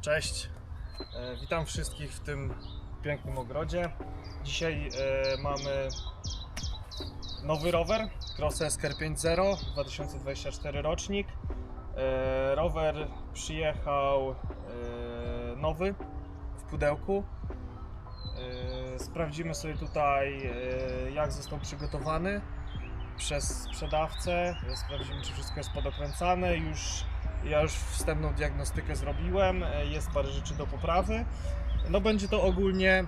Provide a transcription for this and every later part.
Cześć, e, witam wszystkich w tym pięknym ogrodzie. Dzisiaj e, mamy nowy rower, Cross SKR 5.0, 2024 rocznik. E, rower przyjechał nowy w pudełku. Sprawdzimy sobie tutaj jak został przygotowany przez sprzedawcę. Sprawdzimy czy wszystko jest podokręcane. Już ja już wstępną diagnostykę zrobiłem, e, jest parę rzeczy do poprawy. No będzie to ogólnie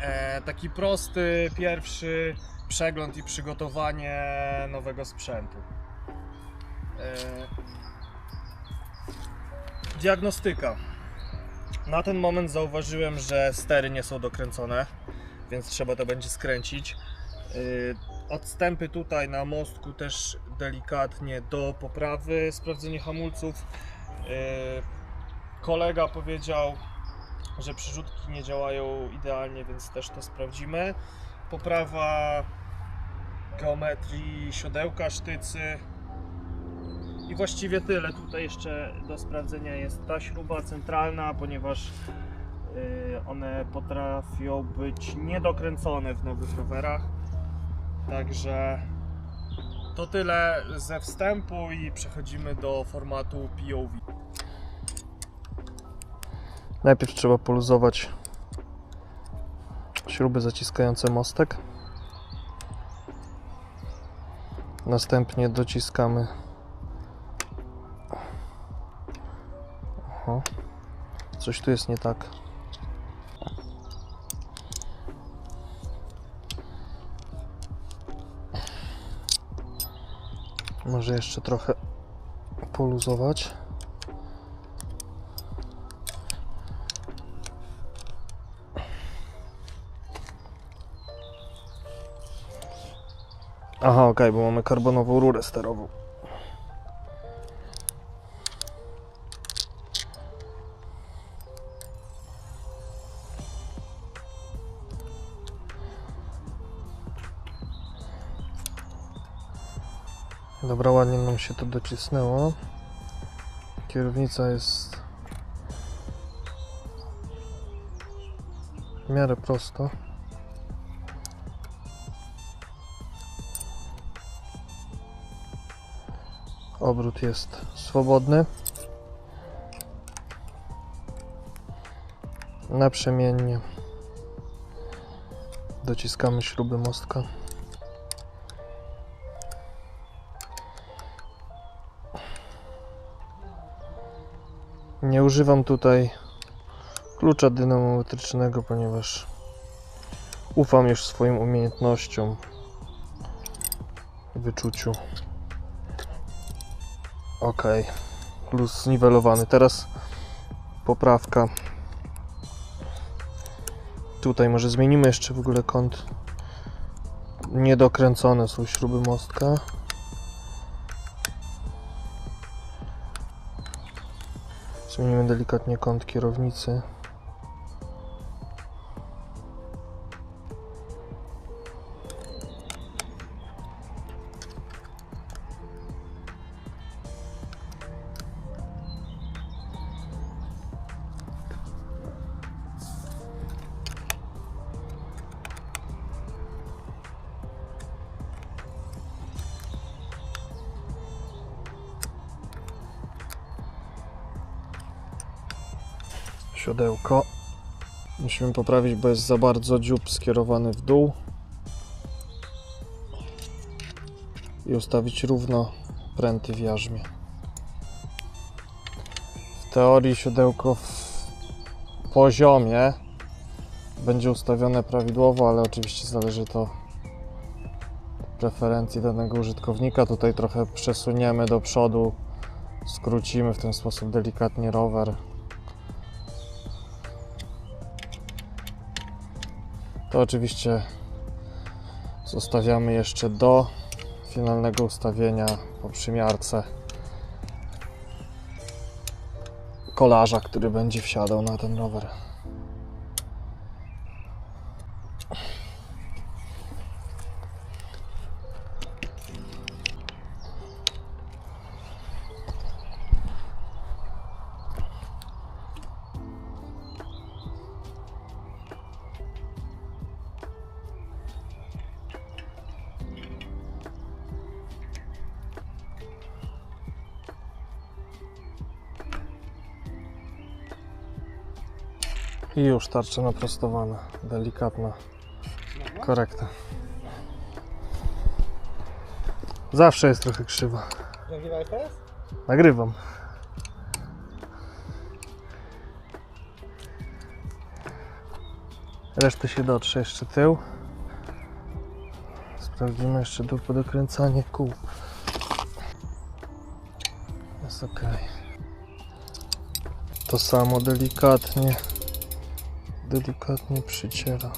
e, taki prosty, pierwszy przegląd i przygotowanie nowego sprzętu. E, diagnostyka. Na ten moment zauważyłem, że stery nie są dokręcone, więc trzeba to będzie skręcić. E, Odstępy tutaj na mostku też delikatnie do poprawy, sprawdzenie hamulców. Yy, Kolega powiedział, że przyrzutki nie działają idealnie, więc też to sprawdzimy. Poprawa geometrii siodełka, sztycy. I właściwie tyle. Tutaj jeszcze do sprawdzenia jest ta śruba centralna, ponieważ yy, one potrafią być niedokręcone w nowych rowerach. Także to tyle ze wstępu i przechodzimy do formatu POV. Najpierw trzeba poluzować śruby zaciskające mostek. Następnie dociskamy. Oho. Coś tu jest nie tak. Może jeszcze trochę poluzować. Aha, okej, bo mamy karbonową rurę sterową. Dobra, ładnie nam się to docisnęło. Kierownica jest w miarę prosto. Obrót jest swobodny. Naprzemiennie dociskamy śruby mostka. Nie używam tutaj klucza dynamometrycznego, ponieważ ufam już swoim umiejętnościom wyczuciu. Ok, plus zniwelowany. Teraz poprawka. Tutaj może zmienimy jeszcze w ogóle kąt. Niedokręcone są śruby mostka. Zmienimy delikatnie kąt kierownicy. Siodełko. Musimy poprawić, bo jest za bardzo dziób skierowany w dół. I ustawić równo pręty w jarzmie. W teorii siodełko w poziomie będzie ustawione prawidłowo, ale oczywiście zależy to od preferencji danego użytkownika. Tutaj trochę przesuniemy do przodu, skrócimy w ten sposób delikatnie rower. To oczywiście zostawiamy jeszcze do finalnego ustawienia po przymiarce kolarza, który będzie wsiadał na ten rower. I już tarcza naprostowana, delikatna, korekta. Zawsze jest trochę krzywa. Nagrywałeś teraz? Nagrywam. Resztę się dotrze jeszcze tył. Sprawdzimy jeszcze do podokręcanie kół. Jest ok. To samo delikatnie, delikatnie przyciera.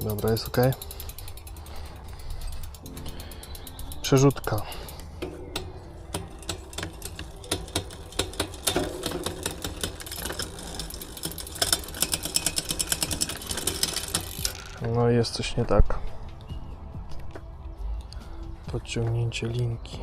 Dobra, jest ok. Przerzutka. No jest coś nie tak. Podciągnięcie linki.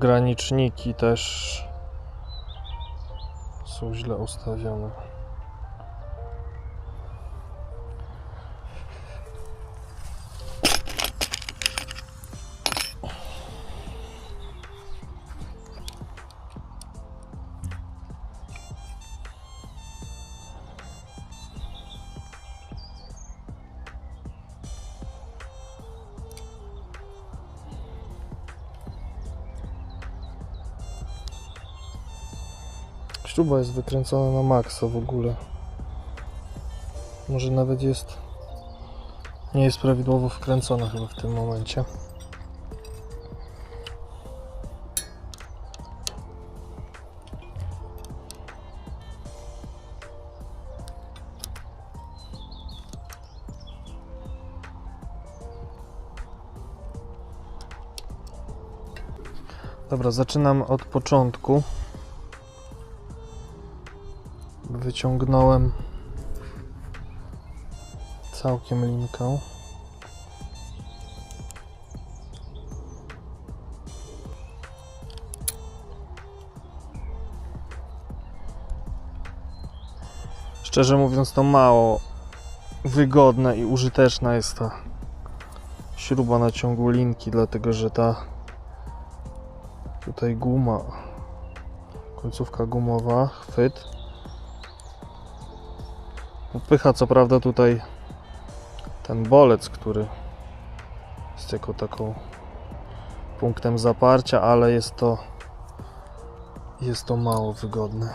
Ograniczniki też są źle ustawione. Śruba jest wykręcona na maksa w ogóle. Może nawet jest. Nie jest prawidłowo wkręcona chyba w tym momencie. Dobra, zaczynam od początku. Wyciągnąłem całkiem linkę. Szczerze mówiąc, to mało wygodne i użyteczna jest ta śruba na ciągu linki, dlatego że ta tutaj guma, końcówka gumowa, chwyt Upycha co prawda tutaj ten bolec, który jest jako taką punktem zaparcia, ale jest to jest to mało wygodne.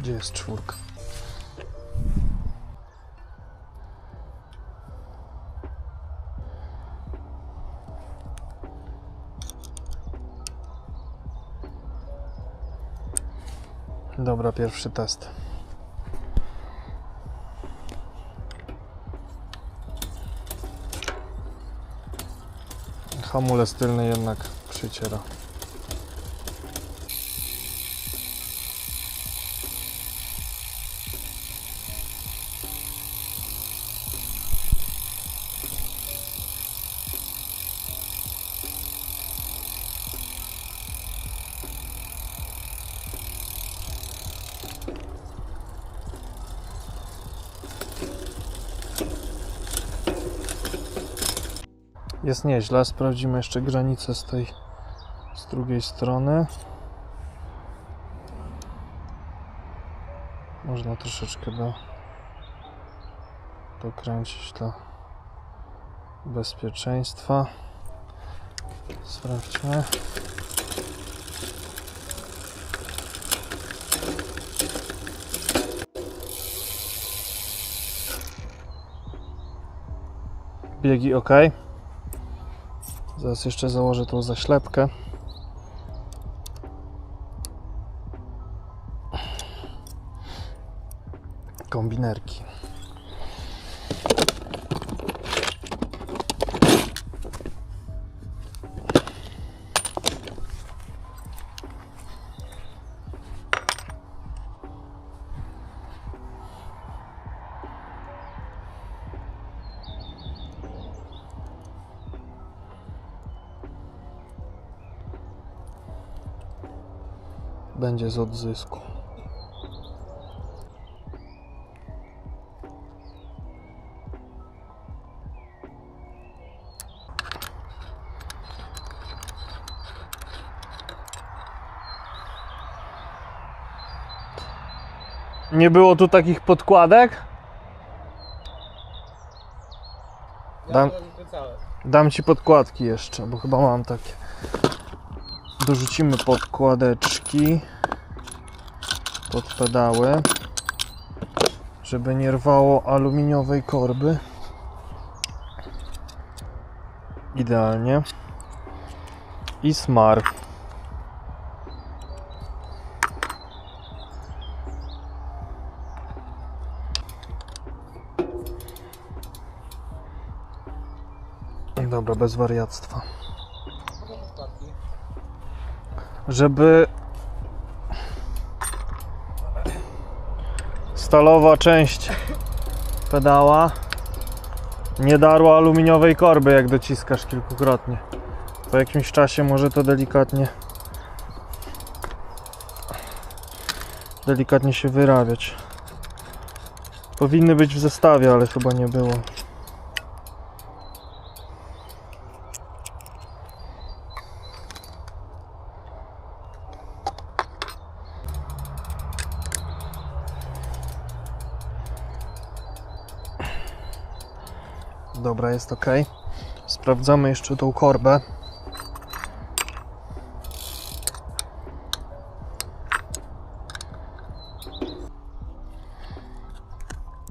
Gdzie jest czwórka? Dobra, pierwszy test. Hamulec tylny jednak przyciera. Jest nieźle. Sprawdzimy jeszcze granicę z tej z drugiej strony. Można troszeczkę do dokręcić dla bezpieczeństwa. Sprawdźmy. Biegi ok. Zaraz jeszcze założę tą zaślepkę. Kombinerki. Będzie z odzysku. Nie było tu takich podkładek? Dam, dam ci podkładki jeszcze, bo chyba mam takie. Dorzucimy podkładeczki pod pedały, żeby nie rwało aluminiowej korby. Idealnie. I smar. Dobra, bez wariactwa. Żeby stalowa część pedała nie darła aluminiowej korby, jak dociskasz kilkukrotnie. Po jakimś czasie może to delikatnie delikatnie się wyrabiać. Powinny być w zestawie, ale chyba nie było. Dobra, jest ok. Sprawdzamy jeszcze tą korbę.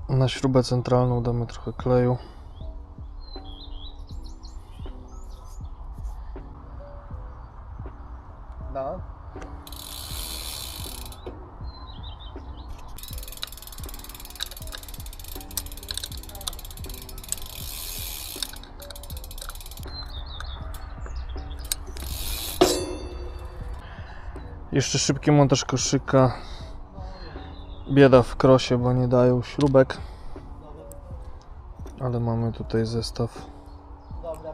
Na śrubę centralną damy trochę kleju. Jeszcze szybki montaż koszyka. Bieda w krosie, bo nie dają śrubek. Ale mamy tutaj zestaw Dobra,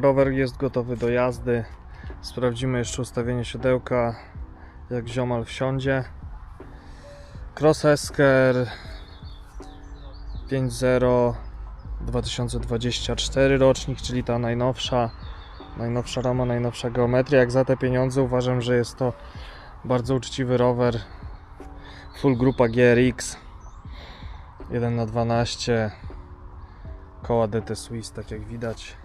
rower jest gotowy do jazdy. Sprawdzimy jeszcze ustawienie siodełka, jak ziomal wsiądzie. Cross Esker 5.0 2024 rocznik, czyli ta najnowsza, najnowsza rama, najnowsza geometria. Jak za te pieniądze uważam, że jest to bardzo uczciwy rower. Full grupa GRX 1 na 12 koła DT Swiss, tak jak widać.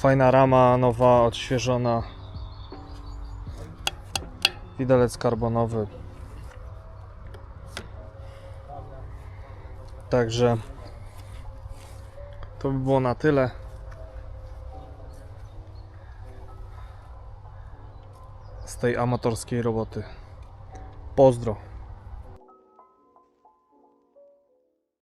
Fajna rama, nowa, odświeżona. Widelec karbonowy. Także to by było na tyle. Z tej amatorskiej roboty. Pozdro.